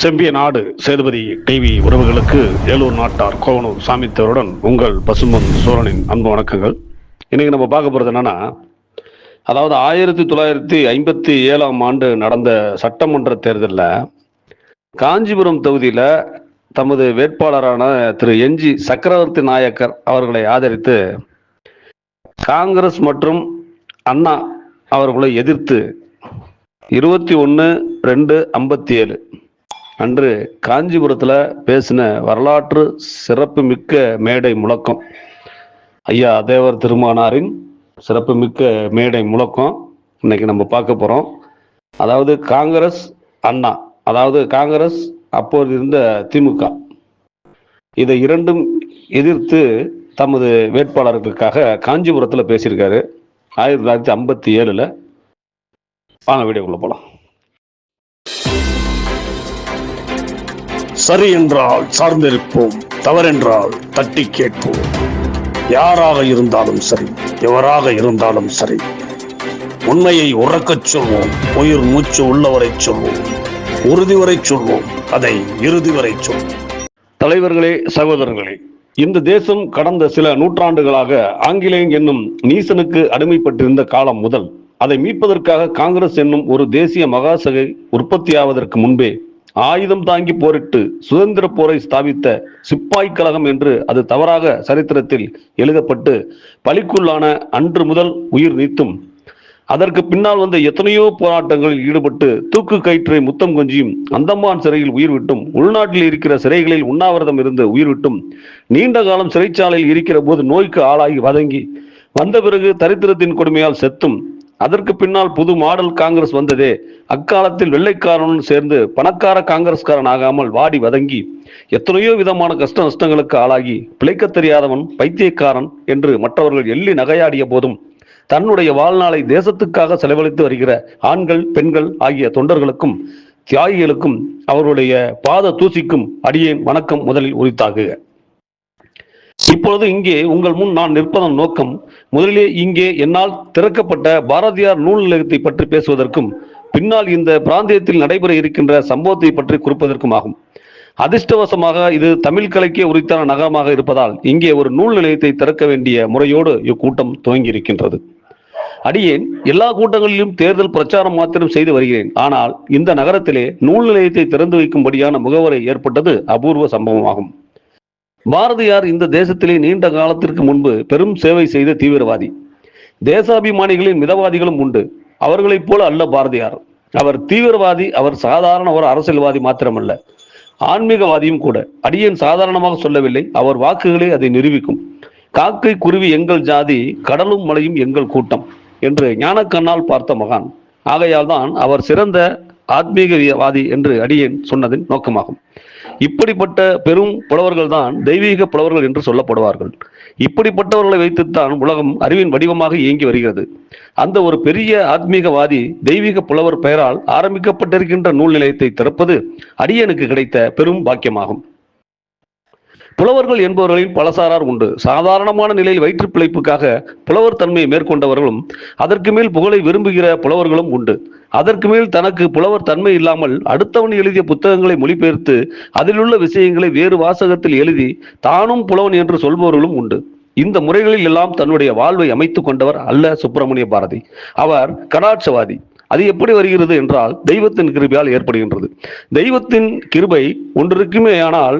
செம்பிய நாடு சேதுபதி டிவி உறவுகளுக்கு ஏலூர் நாட்டார் கோவனூர் சாமித்தவருடன் உங்கள் பசும்பன் சோழனின் அன்பு வணக்கங்கள். இன்னைக்கு நம்ம பார்க்க போகிறது என்னன்னா அதாவது ஆயிரத்தி தொள்ளாயிரத்தி ஐம்பத்தி ஏழாம் ஆண்டு நடந்த சட்டமன்ற தேர்தலில் காஞ்சிபுரம் தொகுதியில் தமது வேட்பாளரான திரு என்ஜி சக்கரவர்த்தி நாயக்கர் அவர்களை ஆதரித்து காங்கிரஸ் மற்றும் அண்ணா அவர்களை எதிர்த்து இருபத்தி ஒன்று ரெண்டு ஐம்பத்தி ஏழு. அன்று காஞ்சிபுரத்தில் பேசின வரலாற்று சிறப்புமிக்க மேடை முழக்கம். ஐயா தேவர் திருமானாரின் சிறப்புமிக்க மேடை முழக்கம் இன்னைக்கு நம்ம பார்க்க போகிறோம் அதாவது காங்கிரஸ் அண்ணா அதாவது காங்கிரஸ் அப்போது இருந்த திமுக. இதை இரண்டும் எதிர்த்து தமது வேட்பாளர்களுக்காக காஞ்சிபுரத்தில் பேசியிருக்காரு. ஆயிரத்தி தொள்ளாயிரத்தி ஐம்பத்தி ஏழில். வாங்க வீடியோக்குள்ளே போகலாம் சரி என்றால் சார்ந்திருப்போம் தவறென்றால் தட்டி கேட்போம். யாராக இருந்தாலும் சரி எவராக இருந்தாலும் சரி உண்மையை உறக்கச் சொல்வோம் உயிர் மூச்சு உள்ளவரை சொல்வோம் உறுதி வரை சொல்வோம் அதை இறுதி வரை சொல்வோம். தலைவர்களே சகோதரர்களே இந்த தேசம் கடந்த சில நூற்றாண்டுகளாக ஆங்கிலேயம் என்னும் நீசனுக்கு அடிமைப்பட்டிருந்த காலம் முதல் அதை மீட்பதற்காக காங்கிரஸ் என்னும் ஒரு தேசிய மகாசகை உற்பத்தியாவதற்கு முன்பே ஆயுதம் தாங்கி போரிட்டு சுதந்திர போரை ஸ்தாபித்த சிப்பாய் கழகம் என்று அது தவறாக சரித்திரத்தில் எழுதப்பட்டு பலிக்குள்ளான அன்று முதல் உயிர் நீத்தும். அதற்கு பின்னால் வந்த எத்தனையோ போராட்டங்களில் ஈடுபட்டு தூக்கு கயிற்றை முத்தம் கொஞ்சியும் அந்தமான் சிறையில் உயிர் விட்டும் உள்நாட்டில் இருக்கிற சிறைகளில் உண்ணாவிரதம் இருந்து உயிர் விட்டும் நீண்ட காலம் சிறைச்சாலையில் இருக்கிற போது நோய்க்கு ஆளாகி வதங்கி வந்த பிறகு தரித்திரத்தின் கொடுமையால் செத்தும் அதற்கு பின்னால் புது மாடல் காங்கிரஸ் வந்ததே. அக்காலத்தில் வெள்ளைக்காரனுடன் சேர்ந்து பணக்கார காங்கிரஸ்காரன் ஆகாமல் வாடி வதங்கி எத்தனையோ விதமான கஷ்ட நஷ்டங்களுக்கு ஆளாகி பிழைக்கத் தெரியாதவன் பைத்தியக்காரன் என்று மற்றவர்கள் எள்ளி நகையாடிய போதும் தன்னுடைய வாழ்நாளை தேசத்துக்காக செலவழித்து வருகிற ஆண்கள் பெண்கள் ஆகிய தொண்டர்களுக்கும் தியாகிகளுக்கும் அவர்களுடைய பாத தூசிக்கும் அடியேன் வணக்கம் முதலில் உரித்தாகுக. இப்பொழுது இங்கே உங்கள் முன் நான் நிற்பதன் நோக்கம் முதலிலே இங்கே என்னால் திறக்கப்பட்ட பாரதியார் நூல் நிலையத்தை பற்றி பேசுவதற்கும் பின்னால் இந்த பிராந்தியத்தில் நடைபெற இருக்கின்ற சம்பவத்தை பற்றி குறிப்பதற்கும் ஆகும். அதிர்ஷ்டவசமாக இது தமிழ் கலைக்கே உரித்தான நகரமாக இருப்பதால் இங்கே ஒரு நூல் நிலையத்தை திறக்க வேண்டிய முறையோடு இக்கூட்டம் துவங்கி இருக்கின்றது அடியேன் எல்லா கூட்டங்களிலும் தேர்தல் பிரச்சாரம் மாத்திரம் செய்து வருகிறேன். ஆனால் இந்த நகரத்திலே நூல் நிலையத்தை திறந்து வைக்கும்படியான முகவரை ஏற்பட்டது அபூர்வ சம்பவமாகும். பாரதியார் இந்த தேசத்திலே நீண்ட காலத்திற்கு முன்பு பெரும் சேவை செய்த தீவிரவாதி. தேசாபிமானிகளின் மிதவாதிகளும் உண்டு. அவர்களைப் போல அல்ல பாரதியார். அவர் தீவிரவாதி அவர் சாதாரண ஒரு அரசியல்வாதி மாத்திரமல்ல. ஆன்மீகவாதியும் கூட. அடியேன் சாதாரணமாக சொல்லவில்லை. அவர் வாக்குகளே அதை நிரூபிக்கும். காக்கை குருவி எங்கள் ஜாதி கடலும் மலையும் எங்கள் கூட்டம் என்று ஞானக்கண்ணால் பார்த்த மகான். ஆகையால் தான் அவர் சிறந்த ஆத்மீகவாதி என்று அடியேன் சொன்னதின் நோக்கமாகும். இப்படிப்பட்ட பெரும் புலவர்கள் தான் தெய்வீக புலவர்கள் என்று சொல்லப்படுவார்கள். இப்படிப்பட்டவர்களை வைத்துத்தான் உலகம் அறிவின் வடிவமாக இயங்கி வருகிறது. அந்த ஒரு பெரிய ஆத்மீகவாதி தெய்வீக புலவர் பெயரால் ஆரம்பிக்கப்பட்டிருக்கின்ற நூல் நிலையத்தை திறப்பது அடியனுக்கு கிடைத்த பெரும் பாக்கியமாகும். புலவர்கள் என்பவர்களில் பலசாரார் உண்டு. சாதாரணமான நிலையில் வயிற்று பிழைப்புக்காக புலவர் தன்மையை மேற்கொண்டவர்களும் அதற்கு மேல் புகழை விரும்புகிற புலவர்களும் உண்டு. அதற்கு மேல் தனக்கு புலவர் தன்மை இல்லாமல் அடுத்தவன் எழுதிய புத்தகங்களை மொழிபெயர்த்து அதிலுள்ள விஷயங்களை வேறு வாசகத்தில் எழுதி தானும் புலவன் என்று சொல்பவர்களும் உண்டு. இந்த முறைகளில் எல்லாம் தன்னுடைய வாழ்வை அமைத்துக் கொண்டவர் அல்ல சுப்பிரமணிய பாரதி. அவர் கடாட்சவாதி. அது எப்படி வருகிறது என்றால் தெய்வத்தின் கிருபையால் ஏற்படுகின்றது. தெய்வத்தின் கிருபை ஒன்றிற்குமே ஆனால்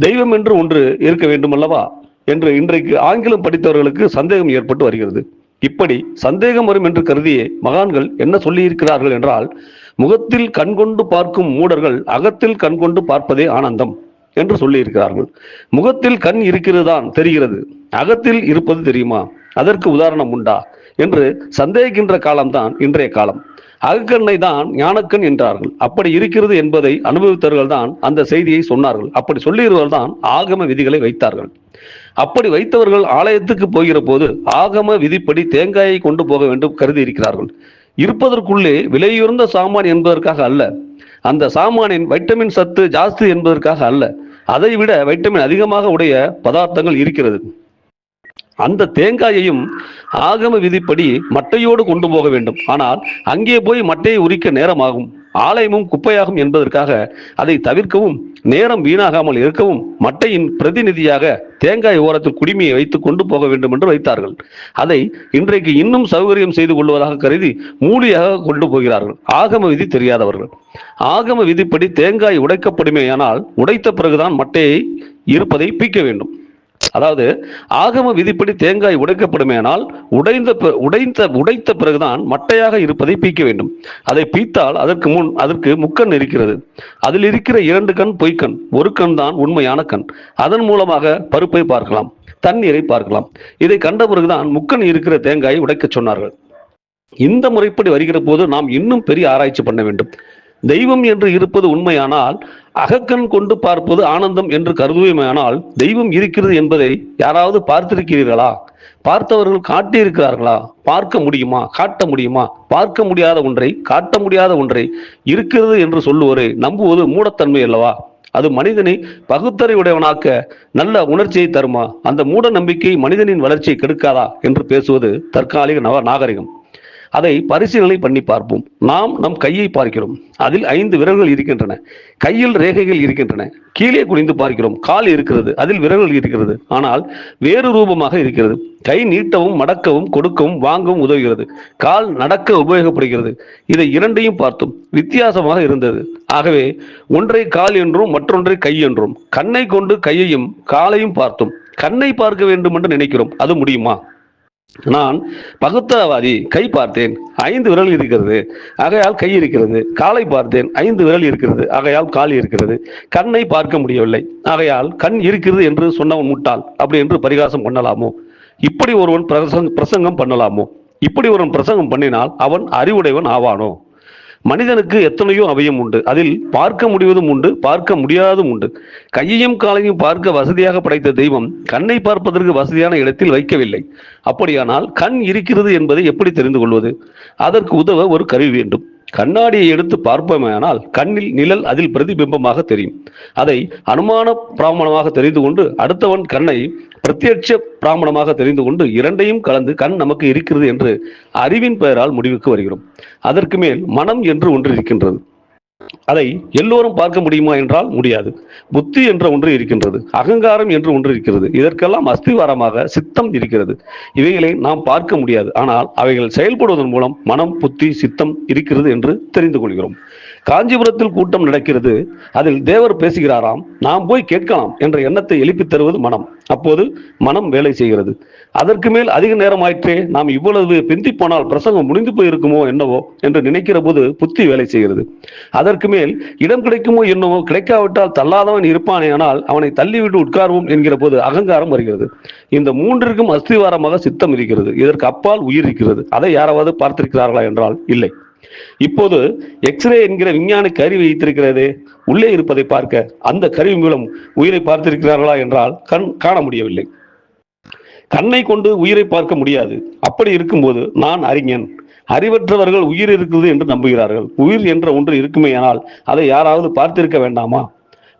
தெய்வம் என்று ஒன்று இருக்க வேண்டும் அல்லவா என்று இன்றைக்கு ஆங்கிலம் படித்தவர்களுக்கு சந்தேகம் ஏற்பட்டு வருகிறது. இப்படி சந்தேகம் வரும் என்று கருதியே மகான்கள் என்ன சொல்லியிருக்கிறார்கள் என்றால் முகத்தில் கண்கொண்டு பார்க்கும் மூடர்கள் அகத்தில் கண்கொண்டு பார்ப்பதே ஆனந்தம் என்று சொல்லியிருக்கிறார்கள். முகத்தில் கண் இருக்கிறதுதான் தெரிகிறது அகத்தில் இருப்பது தெரியுமா? அதற்கு உதாரணம் உண்டா? என்று சந்தேகிக்கின்ற காலம்தான் இன்றைய காலம். அகக்கண்ணை தான் ஞானக்கண் என்றார்கள். அப்படி இருக்கிறது என்பதை அனுபவித்தவர்கள் தான் அந்த செய்தியை சொன்னார்கள். அப்படி சொல்லியவர்கள் தான் ஆகம விதிகளை வைத்தார்கள். அப்படி வைத்தவர்கள் ஆலயத்துக்கு போகிற போது ஆகம விதிப்படி தேங்காயை கொண்டு போக வேண்டும் கருதி இருக்கிறார்கள். இருப்பதற்குள்ளே விலையுயர்ந்த சாமான் என்பதற்காக அல்ல. அந்த சாமானின் வைட்டமின் சத்து ஜாஸ்தி என்பதற்காக அல்ல. அதை விட வைட்டமின் அதிகமாக உடைய பதார்த்தங்கள் இருக்கிறது. அந்த தேங்காயையும் ஆகம விதிப்படி மட்டையோடு கொண்டு போக வேண்டும். ஆனால் அங்கே போய் மட்டையை உரிக்க நேரமாகும். ஆலயமும் குப்பையாகும் என்பதற்காக அதை தவிர்க்கவும் நேரம் வீணாகாமல் இருக்கவும் மட்டையின் பிரதிநிதியாக தேங்காய் ஓரத்தில் குடிமையை வைத்து கொண்டு போக வேண்டும் என்று வைத்தார்கள். அதை இன்றைக்கு இன்னும் சௌகரியம் செய்து கொள்வதாக கருதி மூலியாக கொண்டு போகிறார்கள். ஆகம விதி தெரியாதவர்கள். ஆகம விதிப்படி தேங்காய் உடைக்கப்படுமேயானால் உடைத்த பிறகுதான் மட்டையை இருப்பதை பீக்க வேண்டும். அதாவது ஆகம விதிப்படி தேங்காய் உடைக்கப்படுமேனால் உடைந்த உடைந்த உடைத்த பிறகுதான் மட்டையாக இருப்பதை பீக்க வேண்டும். அதை பீத்தால் அதற்கு முன் அதற்கு முக்கண் இருக்கிறது. அதில் இருக்கிற இரண்டு கண் பொய்க்கண் ஒரு கண் தான் உண்மையான கண். அதன் மூலமாக பருப்பை பார்க்கலாம் தண்ணீரை பார்க்கலாம். இதை கண்ட பிறகுதான் முக்கண் இருக்கிற தேங்காயை உடைக்கச் சொன்னார்கள். இந்த முறைப்படி வருகிற போது நாம் இன்னும் பெரிய ஆராய்ச்சி பண்ண வேண்டும். தெய்வம் என்று இருப்பது உண்மையானால் அகக்கண் கொண்டு பார்ப்பது ஆனந்தம் என்று கருதுவேமானால் தெய்வம் இருக்கிறது என்பதை யாராவது பார்த்திருக்கிறீர்களா? பார்த்தவர்கள் காட்டியிருக்கிறார்களா? பார்க்க முடியுமா? காட்ட முடியுமா? பார்க்க முடியாத ஒன்றை காட்ட முடியாத ஒன்றை இருக்கிறது என்று சொல்லுவோரை நம்புவது மூடத்தன்மை அல்லவா? அது மனிதனை பகுத்தறிவுடையவனாக்க நல்ல உணர்ச்சியை தருமா? அந்த மூட நம்பிக்கை மனிதனின் வளர்ச்சியை கெடுக்காதா? என்று பேசுவது தற்காலிக நவ நாகரிகம். அதை பரிசீலனை பண்ணி பார்ப்போம். நாம் நம் கையை பார்க்கிறோம். அதில் ஐந்து விரல்கள் இருக்கின்றன. கையில் ரேகைகள் இருக்கின்றன. கீழே குனிந்து பார்க்கிறோம். கால் இருக்கிறது. அதில் விரல்கள் இருக்கிறது. ஆனால் வேறு ரூபமாக இருக்கிறது. கை நீட்டவும் மடக்கவும் கொடுக்கவும் வாங்கவும் உதவுகிறது. கால் நடக்க உபயோகப்படுகிறது. இதை இரண்டையும் பார்த்தோம். வித்தியாசமாக இருந்தது. ஆகவே ஒன்றை கால் என்றும் மற்றொன்றை கை என்றும் கண்ணை கொண்டு கையையும் காலையும் பார்த்தோம். கண்ணை பார்க்க வேண்டும் என்று நினைக்கிறோம். அது முடியுமா? நான் பகுத்தவாதி கை பார்த்தேன் ஐந்து விரல் இருக்கிறது ஆகையால் கை இருக்கிறது காலை பார்த்தேன் ஐந்து விரல் இருக்கிறது ஆகையால் கால் இருக்கிறது கண்ணை பார்க்க முடியவில்லை ஆகையால் கண் இருக்கிறது என்று சொன்னவன் முட்டாள் அப்படி என்று பரிகாசம் பண்ணலாமோ? இப்படி ஒருவன் பிரசங் பிரசங்கம் பண்ணலாமோ? இப்படி ஒருவன் பிரசங்கம் பண்ணினால் அவன் அறிவுடையவன் ஆவானோ? மனிதனுக்கு எத்தனையோ அவயம் உண்டு. அதில் பார்க்க முடிவதும் உண்டு பார்க்க முடியாததும் உண்டு. கையையும் காலையும் பார்க்க வசதியாக படைத்த தெய்வம் கண்ணை பார்ப்பதற்கு வசதியான இடத்தில் வைக்கவில்லை. அப்படியானால் கண் இருக்கிறது என்பதை எப்படி தெரிந்து கொள்வது? அதற்கு உதவ ஒரு கருவி வேண்டும். கண்ணாடியை எடுத்து பார்ப்போமேயானால் கண்ணில் நிழல் அதில் பிரதிபிம்பமாக தெரியும். அதை அனுமான பிராமணமாக தெரிந்து கொண்டு அடுத்தவன் கண்ணை பிரத்யட்ச பிராமணமாக தெரிந்து கொண்டு இரண்டையும் கலந்து கண் நமக்கு இருக்கிறது என்று அறிவின் பெயரால் முடிவுக்கு வருகிறோம். அதற்கு மேல் மனம் என்று ஒன்று இருக்கின்றது. அதை எல்லோரும் பார்க்க முடியுமா என்றால் முடியாது. புத்தி என்ற ஒன்று இருக்கின்றது அகங்காரம் என்று ஒன்று இருக்கிறது. இதற்கெல்லாம் அஸ்திவாரமாக சித்தம் இருக்கிறது. இவைகளை நாம் பார்க்க முடியாது. ஆனால் அவைகள் செயல்படுவதன் மூலம் மனம் புத்தி சித்தம் இருக்கிறது என்று தெரிந்து கொள்கிறோம். காஞ்சிபுரத்தில் கூட்டம் நடக்கிறது. அதில் தேவர் பேசுகிறாராம் நாம் போய் கேட்கலாம் என்ற எண்ணத்தை எழுப்பித் தருவது மனம். அப்போது மனம் வேலை செய்கிறது. அதற்கு மேல் அதிக நேரம் ஆயிற்றே நாம் இவ்வளவு பிந்தி போனால் பிரசங்கம் முடிந்து போயிருக்குமோ என்னவோ என்று நினைக்கிற போது புத்தி வேலை செய்கிறது. அதற்கு மேல் இடம் கிடைக்குமோ என்னவோ கிடைக்காவிட்டால் தள்ளாதவன் இருப்பானே ஆனால் அவனை தள்ளிவிட்டு உட்கார்வோம் என்கிற போது அகங்காரம் வருகிறது. இந்த மூன்றிற்கும் அஸ்திவாரமாக சித்தம் இருக்கிறது. இதற்கு அப்பால் உயிர் இருக்கிறது. அதை யாராவது பார்த்திருக்கிறார்களா என்றால் இல்லை. இப்போது எக்ஸ்ரே என்கிற விஞ்ஞான கருவி வைத்திருக்கிறது. உள்ளே இருப்பதை பார்க்க அந்த கருவி மூலம் உயிரை பார்த்திருக்கிறார்களா என்றால் கண் காண முடியவில்லை. கண்ணை கொண்டு உயிரை பார்க்க முடியாது. அப்படி இருக்கும்போது நான் அறிஞன். அறிவற்றவர்கள் உயிர் இருக்குது என்று நம்புகிறார்கள். உயிர் என்ற ஒன்று இருக்குமேயானால் அதை யாராவது பார்த்திருக்க வேண்டாமா?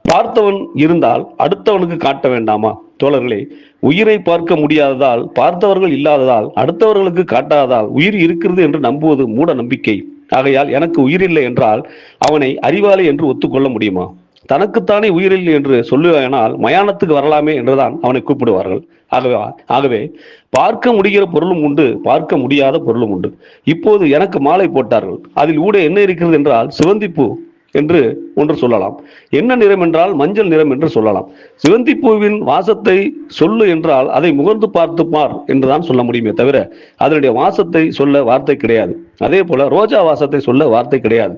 பார்த்தவன் இருந்தால் அடுத்தவனுக்கு காட்ட வேண்டாமா? தோழர்களே உயிரை பார்க்க முடியாததால் பார்த்தவர்கள் இல்லாததால் அடுத்தவர்களுக்கு காட்டாததால் உயிர் இருக்கிறது என்று நம்புவது மூட நம்பிக்கை. ஆகையால் எனக்கு உயிரில்லை என்றால் அவனை அறிவாளி என்று ஒத்துக்கொள்ள முடியுமா? தனக்குத்தானே உயிரில்லை என்று சொல்லுவானால் மயானத்துக்கு வரலாமே என்றுதான் அவனை கூப்பிடுவார்கள். ஆகவே ஆகவே பார்க்க முடிகிற பொருளும் உண்டு பார்க்க முடியாத பொருளும் உண்டு. இப்போது எனக்கு மாலை போட்டார்கள். அதில் ஊட என்ன இருக்கிறது என்றால் சிவந்திப்பூ என்று ஒன்று சொல்லலாம். என்ன நிறம் என்றால் மஞ்சள் நிறம் என்று சொல்லலாம். சிவந்தி பூவின் வாசத்தை சொல்லு என்றால் அதை முகர்ந்து பார்த்து பார் என்றுதான் சொல்ல முடியுமே தவிர அதனுடைய வாசத்தை சொல்ல வார்த்தை கிடையாது. அதே போல ரோஜா வாசத்தை சொல்ல வார்த்தை கிடையாது.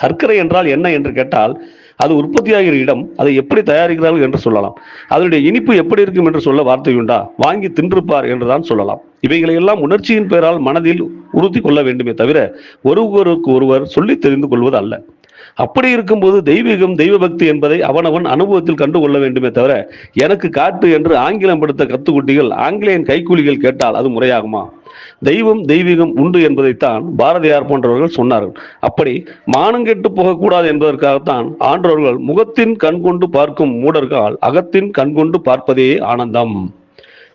சர்க்கரை என்றால் என்ன என்று கேட்டால் அது உற்பத்தியாகிற இடம் அதை எப்படி தயாரிக்கிறார்கள் என்று சொல்லலாம். அதனுடைய இனிப்பு எப்படி இருக்கும் என்று சொல்ல வார்த்தை உண்டா? வாங்கி தின்றுப்பார் என்றுதான் சொல்லலாம். இவைகளை எல்லாம் உணர்ச்சியின் பெயரால் மனதில் உறுத்தி கொள்ள வேண்டுமே தவிர ஒருவருக்கு ஒருவர் சொல்லி தெரிந்து கொள்வது அல்ல. அப்படி இருக்கும்போது தெய்வீகம் தெய்வ பக்தி என்பதை அவனவன் அனுபவத்தில் கண்டுகொள்ள வேண்டுமே தவிர எனக்கு காட்டு என்று ஆங்கிலம் படுத்த கத்துக்குட்டிகள் ஆங்கிலேயன் கைக்கூலிகள் கேட்டால் அது முறையாகுமா? தெய்வம் தெய்வீகம் உண்டு என்பதைத்தான் பாரதியார் போன்றவர்கள் சொன்னார்கள். அப்படி மானங்கெட்டு போகக்கூடாது என்பதற்காகத்தான் ஆன்றவர்கள் முகத்தின் கண்கொண்டு பார்க்கும் மூடர்கள் அகத்தின் கண்கொண்டு பார்ப்பதே ஆனந்தம்.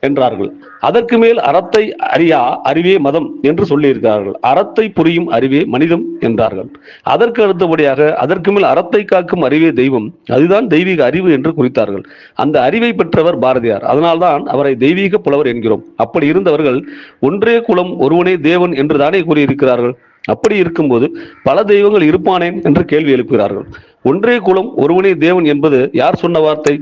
என்றார்கள். அதற்கு மேல் அறத்தை அறியா அறிவே மதம் என்று சொல்லியிருக்கிறார்கள். அறத்தை புரியும் அறிவே மனிதம் என்றார்கள். அதற்கு அடுத்தபடியாக அதற்கு மேல் அறத்தை காக்கும் அறிவே தெய்வம். அதுதான் தெய்வீக அறிவு என்று குறித்தார்கள். அந்த அறிவை பெற்றவர் பாரதியார். அதனால்தான் அவரை தெய்வீக புலவர் என்கிறோம். அப்படி இருந்தவர்கள் ஒன்றே குலம் ஒருவனே தேவன் என்று தானே கூறியிருக்கிறார்கள். அப்படி இருக்கும்போது பல தெய்வங்கள் இருப்பானேன் என்று கேள்வி எழுப்புகிறார்கள். ஒன்றே குலம் ஒருவனே தேவன் என்பது யார் சொன்ன வார்த்தை?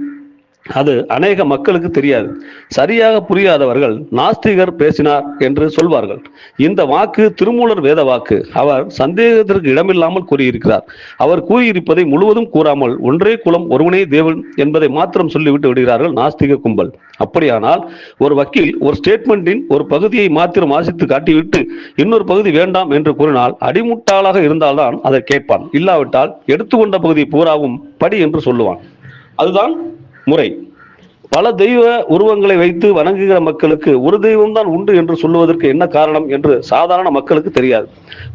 அது அநேக மக்களுக்கு தெரியாது. சரியாக புரியாதவர்கள் நாஸ்திகர் பேசினார் என்று சொல்வார்கள். இந்த வாக்கு திருமூலர் வேத வாக்கு. அவர் சந்தேகத்திற்கு இடமில்லாமல் கூறியிருக்கிறார். அவர் கூறியிருப்பதை முழுவதும் கூறாமல் ஒன்றே குலம் ஒருவனே தேவன் என்பதை மாத்திரம் சொல்லிவிட்டு விடுகிறார்கள் நாஸ்திக கும்பல். அப்படியானால் ஒரு வக்கீல் ஒரு ஸ்டேட்மெண்டின் ஒரு பகுதியை மாத்திரம் வாசித்து காட்டிவிட்டு இன்னொரு பகுதி வேண்டாம் என்று கூறினால் அடிமுட்டாளாக இருந்தால்தான் அதை கேட்பான். இல்லாவிட்டால் எடுத்துக்கொண்ட பகுதி பூராவும் படி என்று சொல்லுவான். அதுதான் முறை. பல தெய்வ உருவங்களை வைத்து வணங்குகிற மக்களுக்கு ஒரு தெய்வம் தான் உண்டு என்று சொல்லுவதற்கு என்ன காரணம் என்று சாதாரண மக்களுக்கு தெரியாது.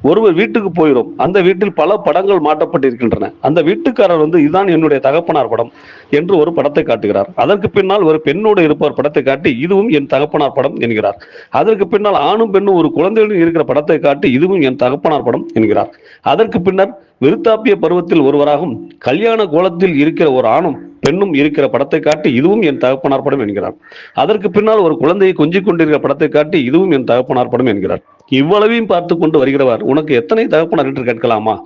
ஒருவர் வீட்டுக்கு போயிடும் அந்த வீட்டில் பல படங்கள் மாட்டப்பட்டிருக்கின்றன அந்த வீட்டுக்காரர் வந்து இதுதான் என்னுடைய தகப்பனார் படம் என்று ஒரு படத்தை காட்டுகிறார். அதற்கு பின்னால் ஒரு பெண்ணோடு இருப்பவர் படத்தை காட்டி இதுவும் என் தகப்பனார் படம் என்கிறார். அதற்கு பின்னால் ஆணும் பெண்ணும் ஒரு குழந்தையுடன் இருக்கிற படத்தை காட்டி இதுவும் என் தகப்பனார் படம் என்கிறார். அதற்கு பின்னர் விருத்தாப்பிய பருவத்தில் ஒருவராகும் கல்யாண கோலத்தில் இருக்கிற ஒரு ஆணும் பெண்ணும் இருக்கிற படத்தை காட்டி இதுவும் என் தகப்பனார் படம் என்கிறார். அதற்கு பின்னால் ஒரு குழந்தையை கொஞ்சிக் கொண்டிருக்கிற படத்தை காட்டி இதுவும் என் தகப்பனார் படம் என்கிறார். இவ்வளவையும் பார்த்து கொண்டு வருகிறவர் உனக்கு எத்தனை தகப்பனார் என்று கேட்கலாமா?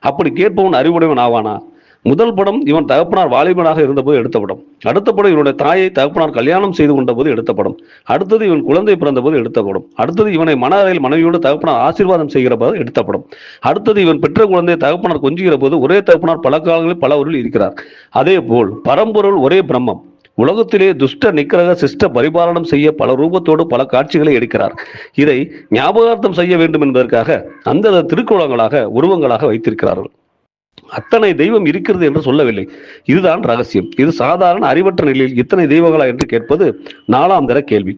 அப்படி கேட்பவன் அறிவுடையவன் ஆவானா? முதல் படம் இவன் தகப்பனார் வாலிபனாக இருந்தபோது எடுத்த படம். அடுத்த படம் இவனுடைய தாயை தகப்பனார் கல்யாணம் செய்து கொண்ட போது எடுத்த படம். அடுத்தது இவன் குழந்தை பிறந்த போது எடுத்த படம். அடுத்தது இவனை மன அறையில் மனைவியோடு தகப்பனார் ஆசீர்வாதம் செய்கிற போது எடுத்த படம். அடுத்தது இவன் பெற்ற குழந்தை தகப்பனார் கொஞ்சுகிற போது ஒரே தகப்பனார் பல காலங்களில் பல ஊரில் இருக்கிறார். அதே போல் பரம்பொருள் ஒரே பிரம்மம். உலகத்திலே துஷ்ட நிக்கிரக சிஷ்ட பரிபாலனம் செய்ய பல ரூபத்தோடு பல காட்சிகளை எடுக்கிறார். இதை ஞாபகார்த்தம் செய்ய வேண்டும் என்பதற்காக அந்த திருக்குளங்களாக உருவங்களாக வைத்திருக்கிறார்கள். அத்தனை தெய்வம் இருக்கிறது என்று சொல்லவில்லை. இதுதான் ரகசியம். இது சாதாரண அறிவற்ற நிலையில் இத்தனை தெய்வங்களா என்று கேட்பது நாலாம் தர கேள்வி.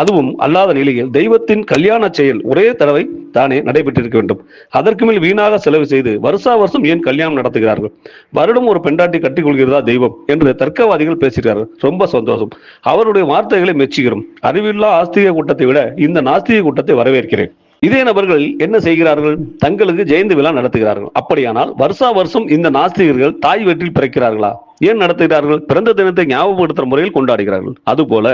அதுவும் அல்லாத நிலையில் தெய்வத்தின் கல்யாண செயல் ஒரே தடவை தானே நடைபெற்றிருக்க வேண்டும். அதற்கு மேல் வீணாக செலவு செய்து வருஷா வருஷம் ஏன் கல்யாணம் நடத்துகிறார்கள்? வருடம் ஒரு பெண்டாட்டி கட்டிக்கொள்கிறதா தெய்வம் என்று தர்க்கவாதிகள் பேசுகிறார்கள். ரொம்ப சந்தோஷம். அவருடைய வார்த்தைகளை மெச்சுகிறோம். அறிவில்லா ஆஸ்திக கூட்டத்தை விட இந்த நாஸ்திக கூட்டத்தை வரவேற்கிறேன். இதே நபர்கள் என்ன செய்கிறார்கள்? தங்களுக்கு ஜெயந்தி விழா நடத்துகிறார்கள். அப்படியானால் வருஷா வருஷம் இந்த நாஸ்திகர்கள் தாய் வயிற்றில் பிறக்கிறார்களா? ஏன் நடத்துகிறார்கள்? பிறந்த தினத்தை ஞாபகப்படுத்துகிற முறையில் கொண்டாடுகிறார்கள். அதுபோல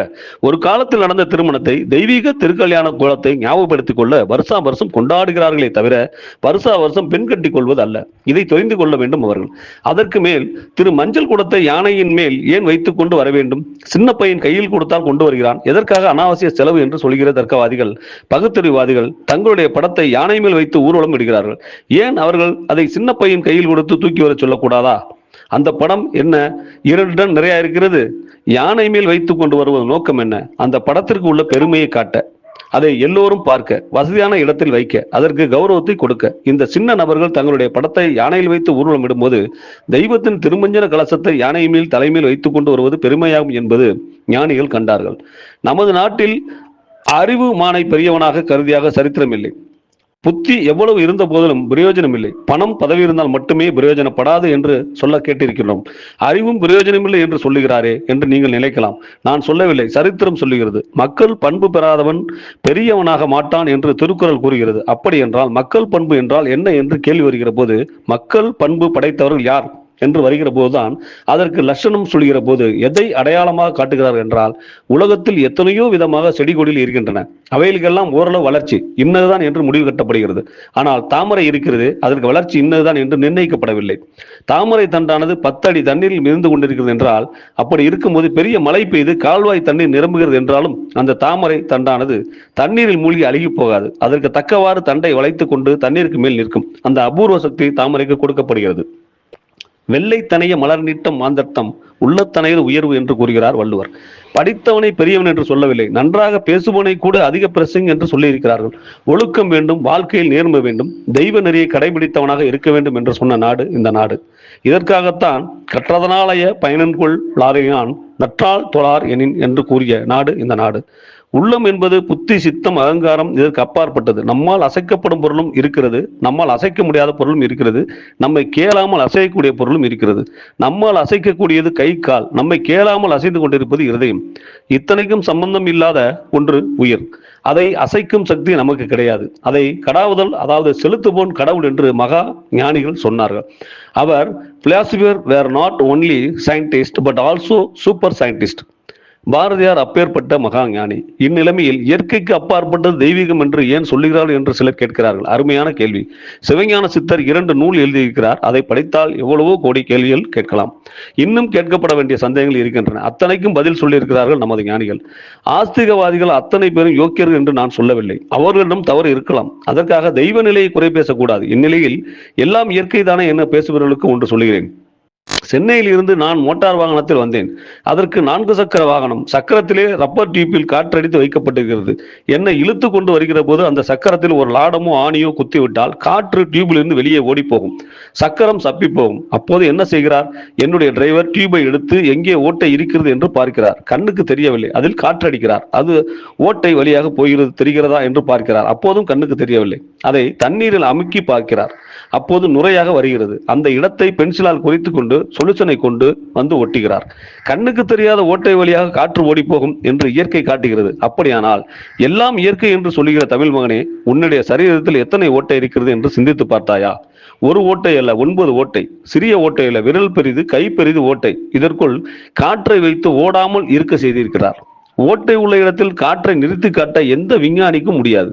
ஒரு காலத்தில் நடந்த திருமணத்தை தெய்வீக திருக்கல்யாண கோலத்தை ஞாபகப்படுத்திக் கொள்ள வருஷா வருஷம் கொண்டாடுகிறார்களே தவிர வருஷா வருஷம் பெண் கட்டி கொள்வது அல்ல இதை தெரிந்து கொள்ள வேண்டும் அவர்கள். அதற்கு மேல் திரு மஞ்சள் குடத்தை யானையின் மேல் ஏன் வைத்துக் கொண்டு வர வேண்டும்? சின்ன பையன் கையில் கொடுத்தால் கொண்டு வருகிறான். எதற்காக அனாவசிய செலவு என்று சொல்கிற தர்க்கவாதிகள் பகுத்தறிவாதிகள் தங்களுடைய படத்தை யானை மேல் வைத்து ஊர்வலம் இடுகிறார்கள் ஏன் அவர்கள் அதை சின்ன பையன் கையில் கொடுத்து தூக்கி வர சொல்லக்கூடாதா? அந்த படம் என்ன? இரண்டு டன் நிறைய இருக்கிறது. யானை மேல் வைத்து கொண்டு வருவது நோக்கம் என்ன? அந்த படத்திற்கு உள்ள பெருமையை காட்ட அதை எல்லோரும் பார்க்க வசதியான இடத்தில் வைக்க அதற்கு கௌரவத்தை கொடுக்க. இந்த சின்ன நபர்கள் தங்களுடைய படத்தை யானையில் வைத்து ஊர்வலம் இடும்போது தெய்வத்தின் திருமஞ்சன கலசத்தை யானை மேல் தலைமையில் வைத்துக் கொண்டு வருவது பெருமையாகும் என்பது ஞானிகள் கண்டார்கள். நமது நாட்டில் அறிவு மானை பெரியவனாக கருதியாக சரித்திரம் இல்லை. புத்தி எவ்வளவு இருந்த போதிலும் பிரயோஜனம் இல்லை. பணம் பதவி இருந்தால் மட்டுமே பிரயோஜனப்படாது என்று சொல்ல கேட்டிருக்கிறோம் அறிவும் பிரயோஜனமில்லை என்று சொல்லுகிறாரே என்று நீங்கள் நினைக்கலாம். நான் சொல்லவில்லை சரித்திரம் சொல்லுகிறது. மக்கள் பண்பு பெறாதவன் பெரியவனாக மாட்டான் என்று திருக்குறள் கூறுகிறது. அப்படி என்றால் மக்கள் பண்பு என்றால் என்ன என்று கேள்வி வருகிற போது மக்கள் பண்பு படைத்தவர்கள் யார்? என்று வருகிற போதுதான் அதற்கு லட்சணம் சொல்கிற போது எதை அடையாளமாக காட்டுகிறார் என்றால் உலகத்தில் எத்தனையோ விதமாக செடி கொடியில் இருக்கின்றன. அவைகளுக்கெல்லாம் ஓரளவு வளர்ச்சி இன்னதுதான் என்று முடிவு கட்டப்படுகிறது. ஆனால் தாமரை இருக்கிறது அதற்கு வளர்ச்சி இன்னதுதான் என்று நிர்ணயிக்கப்படவில்லை. தாமரை தண்டானது பத்தடி தண்ணீரில் மிதந்து கொண்டிருக்கிறது என்றால் அப்படி இருக்கும்போது பெரிய மழை பெய்து கால்வாய் தண்ணீர் நிரம்புகிறது என்றாலும் அந்த தாமரை தண்டானது தண்ணீரில் மூழ்கி அழுகி போகாது. அதற்கு தக்கவாறு தண்டை வளைத்துக் கொண்டு தண்ணீருக்கு மேல் நிற்கும். அந்த அபூர்வ சக்தி தாமரைக்கு கொடுக்கப்படுகிறது. வெள்ளைத்தனைய மலர் நீட்டம் மாந்தர்த்தம் உள்ளத்தனையில் உயர்வு என்று கூறுகிறார் வள்ளுவர். படித்தவனை பெரியவன் என்று சொல்லவில்லை. நன்றாக பேசுபவனை கூட அதிக பிரசங் என்று சொல்லியிருக்கிறார்கள். ஒழுக்கம் வேண்டும் வாழ்க்கையில் நேர்மை வேண்டும் தெய்வ நெறியை கடைபிடித்தவனாக இருக்க வேண்டும் என்று சொன்ன நாடு இந்த நாடு. இதற்காகத்தான் கற்றதனாலய பயனன்கொள் லாரியான் நற்றால் தொழார் எனின் என்று கூறிய நாடு இந்த நாடு. உள்ளம் என்பது புத்தி சித்தம் அகங்காரம் இதற்கு அப்பாற்பட்டது. நம்மால் அசைக்கப்படும் பொருளும் இருக்கிறது. நம்மால் அசைக்க முடியாத பொருளும் இருக்கிறது. நம்மை கேளாமல் அசையக்கூடிய பொருளும் இருக்கிறது. நம்மால் அசைக்கக்கூடியது கை கால். நம்மை கேளாமல் அசைந்து கொண்டிருப்பது இருதயம். இத்தனைக்கும் சம்பந்தம் இல்லாத ஒன்று உயிர். அதை அசைக்கும் சக்தி நமக்கு கிடையாது. அதை கடாவுதல் அதாவது செலுத்துபோன் கடவுள் என்று மகா ஞானிகள் சொன்னார்கள். அவர் philosopher were not only scientist but also super scientist Bharathiyar அப்பேற்பட்ட மகா ஞானி இந்நிலைமையில் இயற்கைக்கு அப்பாற்பட்டது தெய்வீகம் என்று ஏன் சொல்லுகிறார்கள் என்று சிலர் கேட்கிறார்கள். அருமையான கேள்வி. சிவஞான சித்தர் இரண்டு நூல் எழுதியிருக்கிறார். அதை படித்தால் எவ்வளவோ கோடி கேள்விகள் கேட்கலாம். இன்னும் கேட்கப்பட வேண்டிய சந்தேகங்கள் இருக்கின்றன. அத்தனைக்கும் பதில் சொல்லியிருக்கிறார்கள் நமது ஞானிகள். ஆஸ்திகவாதிகள் அத்தனை பேரும் யோக்கியர்கள் என்று நான் சொல்லவில்லை. அவர்களிடம் தவறு இருக்கலாம். அதற்காக தெய்வ நிலையை குறை பேசக்கூடாது. இந்நிலையில் எல்லாம் இயற்கை தானே என்ன பேசுபவர்களுக்கு ஒன்று சொல்லுகிறேன். சென்னையில் இருந்து நான் மோட்டார் வாகனத்தில் வந்தேன். அதற்கு நான்கு சக்கர வாகனம் சக்கரத்திலே ரப்பர் டியூப்பில் காற்றடித்து வைக்கப்பட்டிருக்கிறது. என்னை இழுத்து கொண்டு வருகிற போது அந்த சக்கரத்தில் ஒரு லாடமோ ஆணியோ குத்திவிட்டால் காற்று டியூபிலிருந்து வெளியே ஓடி போகும் சக்கரம் சப்பி போகும் அப்போது என்ன செய்கிறார்? என்னுடைய டிரைவர் டியூபை எடுத்து எங்கே ஓட்டை இருக்கிறது என்று பார்க்கிறார். கண்ணுக்கு தெரியவில்லை. அதில் காற்றடிக்கிறார். அது ஓட்டை வழியாக போகிறது தெரிகிறதா என்று பார்க்கிறார். அப்போதும் கண்ணுக்கு தெரியவில்லை. அதை தண்ணீரில் அமுக்கி பார்க்கிறார். அப்போது நுரையாக வருகிறது. அந்த இடத்தை பென்சிலால் குறித்து கொண்டு சொல்யூஷனை கொண்டு வந்து ஒட்டுகிறார். கண்ணுக்கு தெரியாத ஓட்டை வழியாக காற்று ஓடி போகும் என்று இயற்கை காட்டுகிறது. அப்படியானால் எல்லாம் இயற்கை என்று சொல்லுகிற தமிழ் மகனே உன்னுடைய சரீரத்தில் எத்தனை ஓட்டை இருக்கிறது என்று சிந்தித்து பார்த்தாயா? ஒரு ஓட்டை அல்ல ஒன்பது ஓட்டை. சிறிய ஓட்டை அல்ல விரல் பெரிது கை பெரிது ஓட்டை. இதற்குள் காற்றை வைத்து ஓடாமல் இருக்க செய்திருக்கிறார். ஓட்டை உள்ள இடத்தில் காற்றை நிறுத்தி காட்ட எந்த விஞ்ஞானிக்கும் முடியாது.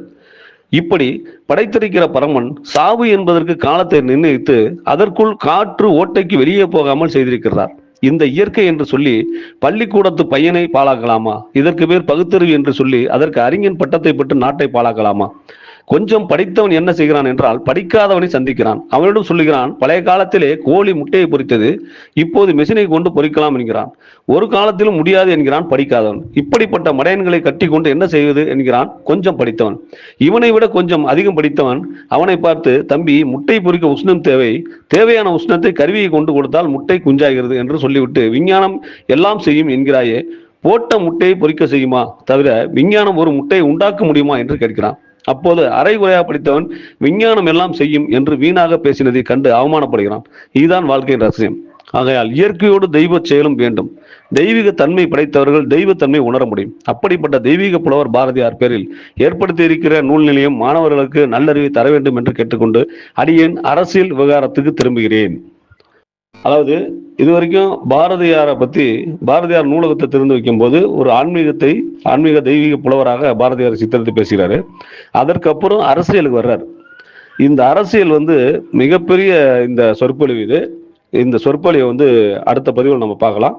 இப்படி படைத்திருக்கிற பரமன் சாவு என்பதற்கு காலத்தை நிர்ணயித்து அதற்குள் காற்று ஓட்டைக்கு வெளியே போகாமல் செய்திருக்கிறார். இந்த இயற்கை என்று சொல்லி பள்ளிக்கூடத்து பையனை பாழாக்கலாமா? இதற்கு பேர் பகுத்தறிவு என்று சொல்லி அதற்கு அறிஞன் பட்டத்தை பெற்று நாட்டை பாழாக்கலாமா? கொஞ்சம் படித்தவன் என்ன செய்கிறான் என்றால் படிக்காதவனை சந்திக்கிறான். அவனிடம் சொல்லுகிறான் பழைய காலத்திலே கோழி முட்டையை பொறித்தது இப்போது மெஷினை கொண்டு பொறிக்கலாம் என்கிறான். ஒரு காலத்திலும் முடியாது என்கிறான் படிக்காதவன். இப்படிப்பட்ட மடையன்களை கட்டி கொண்டு என்ன செய்வது என்கிறான்? கொஞ்சம் படித்தவன். இவனை விட கொஞ்சம் அதிகம் படித்தவன் அவனை பார்த்து தம்பி முட்டை பொறிக்க உஷ்ணம் தேவை. தேவையான உஷ்ணத்தை கருவியை கொண்டு கொடுத்தால் முட்டை குஞ்சாகிறது என்று சொல்லிவிட்டு விஞ்ஞானம் எல்லாம் செய்யும் என்கிறாயே போட்ட முட்டையை பொறிக்க செய்யுமா? தவிர விஞ்ஞானம் ஒரு முட்டையை உண்டாக்க முடியுமா? என்று கேட்கிறான். அப்போது அரைகுறையா படித்தவன் விஞ்ஞானம் எல்லாம் செய்யும் என்று வீணாக பேசினதை கண்டு அவமானப்படுகிறான். இதுதான் வாழ்க்கையின் ரகசியம். ஆகையால் இயற்கையோடு தெய்வ செயலும் வேண்டும். தெய்வீக தன்மை படைத்தவர்கள் தெய்வத்தன்மை உணர முடியும். அப்படிப்பட்ட தெய்வீக புலவர் பாரதியார் பேரில் ஏற்படுத்தி இருக்கிற நூல் நிலையம் மாணவர்களுக்கு நல்லறிவை தர வேண்டும் என்று கேட்டுக்கொண்டு அடியேன் அரசியல் விவகாரத்துக்கு திரும்புகிறேன். அதாவது இது வரைக்கும் பாரதியாரை பத்தி பாரதியார் நூலகத்தை திறந்து வைக்கும்போது ஒரு ஆன்மீகத்தை ஆன்மீக தெய்வீக புலவராக பாரதியார் சித்தரித்து பேசுகிறாரு. அதற்கப்புறம் அரசியலுக்கு வர்றார். இந்த அரசியல் வந்து மிகப்பெரிய இந்த சொற்பொழிவு இது. இந்த சொற்பொழிவை வந்து அடுத்த பதிவில் நம்ம பார்க்கலாம்.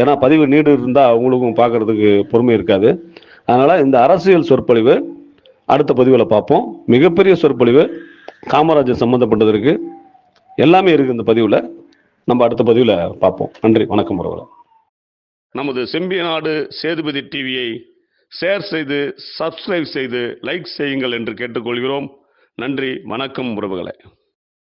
ஏன்னா பதிவு நீடு இருந்தால் அவங்களுக்கும் பார்க்கறதுக்கு பொறுமை இருக்காது. அதனால இந்த அரசியல் சொற்பொழிவு அடுத்த பதிவில் பார்ப்போம். மிகப்பெரிய சொற்பொழிவு. காமராஜர் சம்மந்தப்பட்டதற்கு எல்லாமே இருக்கு இந்த பதிவில். நம்ம அடுத்த பதிவில் பார்ப்போம். நன்றி வணக்கம் உறவுகளை நமது செம்பிய நாடு சேதுபதி டிவியை ஷேர் செய்து சப்ஸ்கிரைப் செய்து லைக் செய்யுங்கள் என்று கேட்டுக்கொள்கிறோம். நன்றி வணக்கம் உறவுகளை.